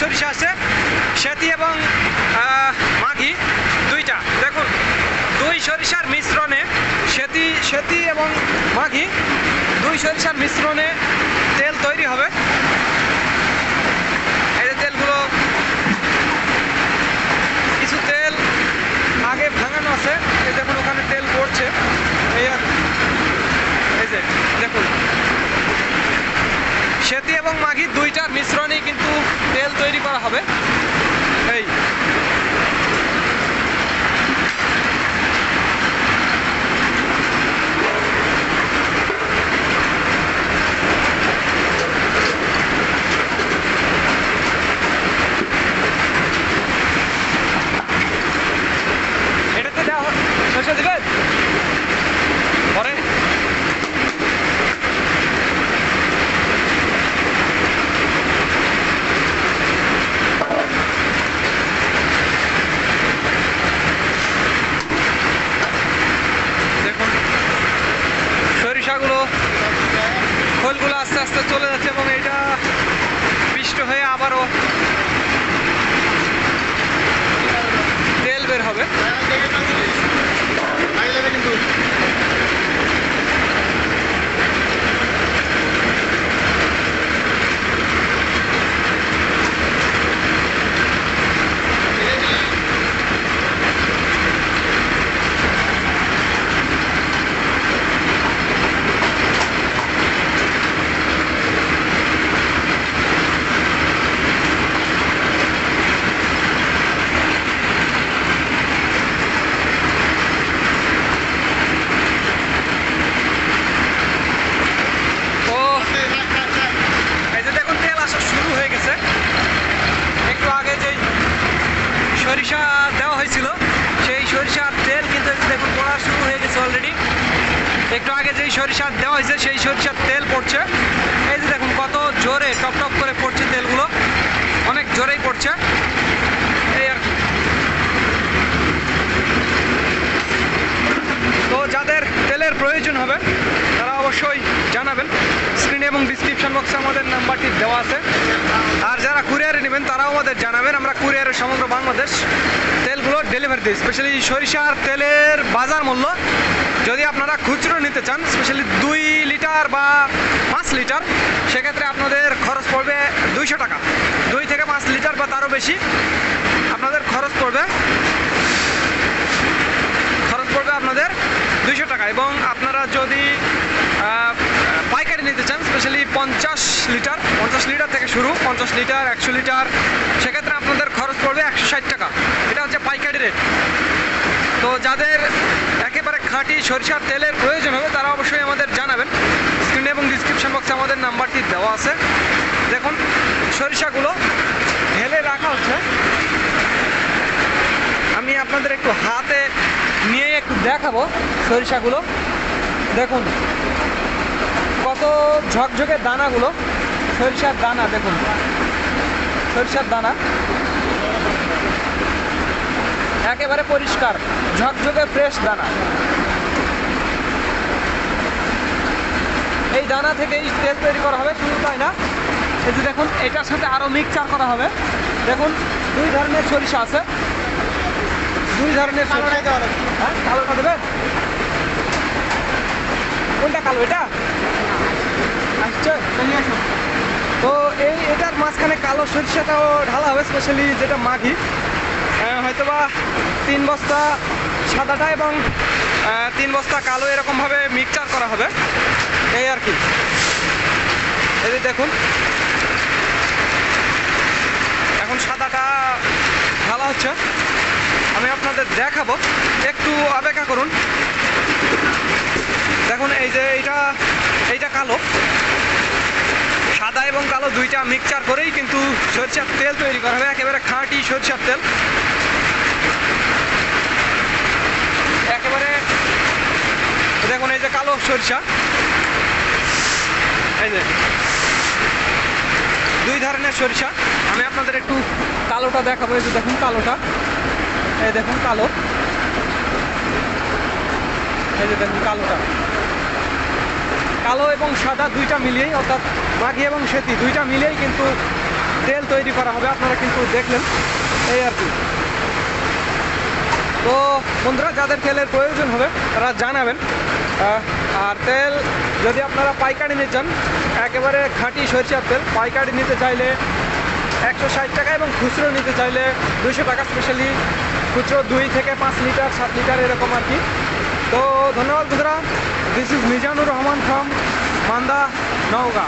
সরিষা আছে সেতি এবং মাঘি দুইটা। দেখুন, দুই সরিষার মিশ্রণে সেতি সেতি এবং মাঘি দুই সরিষার মিশ্রণে তেল তৈরি হবে। এই যে তেলগুলো, কিছু তেল আগে ভাঙানো আছে। এই দেখুন, ওখানে তেল পড়ছে। এই এই যে, দেখুন। সেতি এবং মাঘি দুইটার মিশ্রণেই কিন্তু তেল তৈরি করা হবে এই এটাতে দেওয়া হয় সরষে দেবেন পরে দেখুন সরিষাগুলো খোলগুলো আস্তে আস্তে চলে যাচ্ছে এবং এটা পিষ্ট হয়ে আবারও তেল বের হবে কিন্তু ও এই যে দেখুন তেল আসা শুরু হয়ে গেছে একটু আগে যেই সরিষা দেওয়া হয়েছিল। সেই সরিষার তেল কিন্তু দেখুন পড়া শুরু হয়ে গেছে অলরেডি একটু আগে যেই সরিষা দেওয়া হয়েছে, সেই সরিষার তেল পড়ছে। এই যে দেখুন কত জোরে টপ টপ করে পড়ছে তেলগুলো। অনেক জোরেই পড়ছে। এই আর তো যাদের তেলের প্রয়োজন হবে, তারা অবশ্যই জানাবেন। স্ক্রিনে এবং ডিসক্রিপশন বক্সে আমাদের নাম্বারটি দেওয়া আছে। আর যারা কুরিয়ারে নেবেন, তারাও আমাদের জানাবেন। আমরা কুরিয়ারে সমগ্র বাংলাদেশ তেলগুলো ডেলিভারি দিই। স্পেশালি সরিষার তেলের বাজার মূল্য। যদি আপনারা খুচরো নিতে চান স্পেশালি দুই লিটার বা পাঁচ লিটার, সেক্ষেত্রে আপনাদের খরচ পড়বে দুইশো টাকা। দুই থেকে পাঁচ লিটার বা তারও বেশি আপনাদের খরচ পড়বে। খরচ পড়বে আপনাদের দুইশো টাকা। এবং আপনারা যদি নিতে চান স্পেশালি পঞ্চাশ লিটার পঞ্চাশ লিটার থেকে শুরু, পঞ্চাশ লিটার, একশো লিটার, সেক্ষেত্রে আপনাদের খরচ পড়বে একশো ষাট টাকা। এটা হচ্ছে পাইকারি রেট তো যাদের একেবারে খাঁটি সরিষার তেলের প্রয়োজন হবে, তারা অবশ্যই আমাদের জানাবেন। স্ক্রিনে এবং ডিসক্রিপশন বক্সে আমাদের নাম্বারটি দেওয়া আছে। দেখুন, সরিষাগুলো ঢেলে রাখা হচ্ছে। আমি আপনাদের একটু হাতে নিয়ে একটু দেখাবো সরিষাগুলো। দেখুন ঝকঝকে দানাগুলো সরিষার দানা দেখুন। সরিষার দানা। একেবারে পরিষ্কার ঝকঝকে ফ্রেশ দানা। এই দানা থেকেই তেল তৈরি করা হবে শুধু তাই না এই যে দেখুন এটার সাথে আরও মিক্সচার করা হবে। দেখুন দুই ধরনের সরিষা আছে। দুই ধরনের সরিষা। হ্যাঁ কালোটা দেবেন? কোনটা কালো এটা আসছে তো এই এটার মাঝখানে কালো সরিষাটাও ঢালা হবে স্পেশালি যেটা মাঘি। হয়তোবা তিন বস্তা সাদাটা এবং তিন বস্তা কালো এরকমভাবে মিক্সচার করা হবে। এই আর কি। এই দেখুন। এখন সাদাটা ঢালা হচ্ছে। আমি আপনাদের দেখাবো। একটু অপেক্ষা করুন। দেখুন, এই যে এইটা এইটা কালো। এবং কালো দুইটা মিক্সচার করেই কিন্তু সরষের তেল তৈরি করা হবে, একেবারে খাঁটি সরষের তেল। একেবারে দেখুন এই যে কালো সরিষা। এই যে দুই ধরনের সরিষা। আমি আপনাদের একটু কালোটা দেখাবো, এই যে দেখুন কালোটা। এই দেখুন কালো। এই যে দেখুন কালোটা। কালো এবং সাদা দুইটা মিলিয়েই, অর্থাৎ মাঘি এবং সেতি, দুইটা মিলিয়েই কিন্তু তেল তৈরি করা হবে। আপনারা কিন্তু দেখলেন এই আর কি। তো বন্ধুরা, যাদের তেলের প্রয়োজন হবে, তারা জানাবেন। আর তেল যদি আপনারা পাইকারি নিতে চান, একেবারে খাঁটি সরিষার তেল, পাইকারি নিতে চাইলে একশো ষাট টাকা এবং খুচরো নিতে চাইলে দুশো টাকা স্পেশালি খুচরো দুই থেকে পাঁচ লিটার, সাত লিটার এরকম আর কি। तो धन्यवाद Budhra this is Mizanur Rahman from Manda Naoga